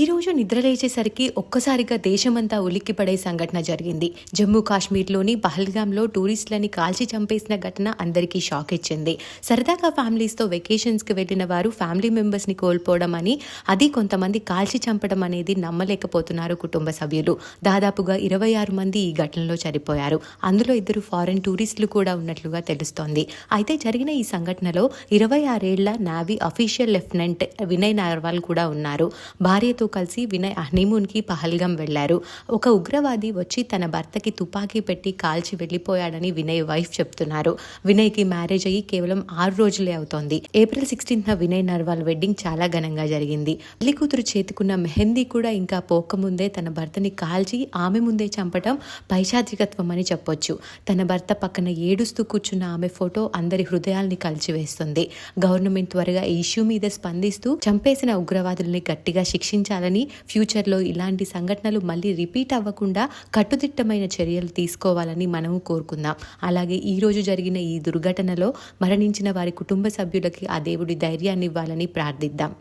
ఈ రోజు నిద్రలేచేసరికి ఒక్కసారిగా దేశమంతా ఉలిక్కిపడే సంఘటన జరిగింది. జమ్మూ కాశ్మీర్లోని పహల్గామ్లో టూరిస్టులని కాల్చి చంపేసిన ఘటన అందరికీ షాక్ ఇచ్చింది. సరదాగా ఫ్యామిలీస్తో వెకేషన్స్కి వెళ్ళిన వారు ఫ్యామిలీ మెంబర్స్ని కోల్పోవడం అని అది కొంతమంది కాల్చి చంపడం అనేది నమ్మలేకపోతున్నారు కుటుంబ సభ్యులు. దాదాపుగా ఇరవై ఆరు మంది ఈ ఘటనలో చనిపోయారు. అందులో ఇద్దరు ఫారెన్ టూరిస్టులు కూడా ఉన్నట్లుగా తెలుస్తోంది. అయితే జరిగిన ఈ సంఘటనలో ఇరవై ఆరేళ్ళ navy official lieutenant Vinay Narwal కూడా ఉన్నారు. భార్యతో కలిసి వినయ్ హనీమూన్కి పహల్గం వెళ్ళారు ఒక ఉగ్రవాది వచ్చి తన భర్తకి తుపాకీ పెట్టి కాల్చి వెళ్ళిపోయాడని వినయ్ వైఫ్ చెప్తున్నారు. వినయ్కి మ్యారేజ్ అయ్యి కేవలం ఆరు రోజులే అవుతోంది. April sixteenth Vinay Narwal wedding చాలా ఘనంగా జరిగింది. పెళ్ళి కూతురు చేతికున్న మెహందీ కూడా ఇంకా పోకముందే తన భర్తని కాల్చి ఆమె ముందే చంపడం పైశాచికత్వం అని చెప్పొచ్చు. తన భర్త పక్కన ఏడుస్తూ కూర్చున్న ఆమె ఫోటో అందరి హృదయాల్ని కలిచివేస్తుంది. గవర్నమెంట్ త్వరగా ఈ ఇష్యూ మీద స్పందిస్తూ చంపేసిన ఉగ్రవాదుల్ని గట్టిగా శిక్షించాలని ఫ్యూచర్లో ఇలాంటి సంఘటనలు మళ్ళీ రిపీట్ అవ్వకుండా కట్టుదిట్టమైన చర్యలు తీసుకోవాలని మనము కోరుకుందాం. అలాగే ఈరోజు జరిగిన ఈ దుర్ఘటనలో మరణించిన వారి కుటుంబ సభ్యులకి ఆ దేవుడి ధైర్యాన్ని ఇవ్వాలని ప్రార్థిద్దాం.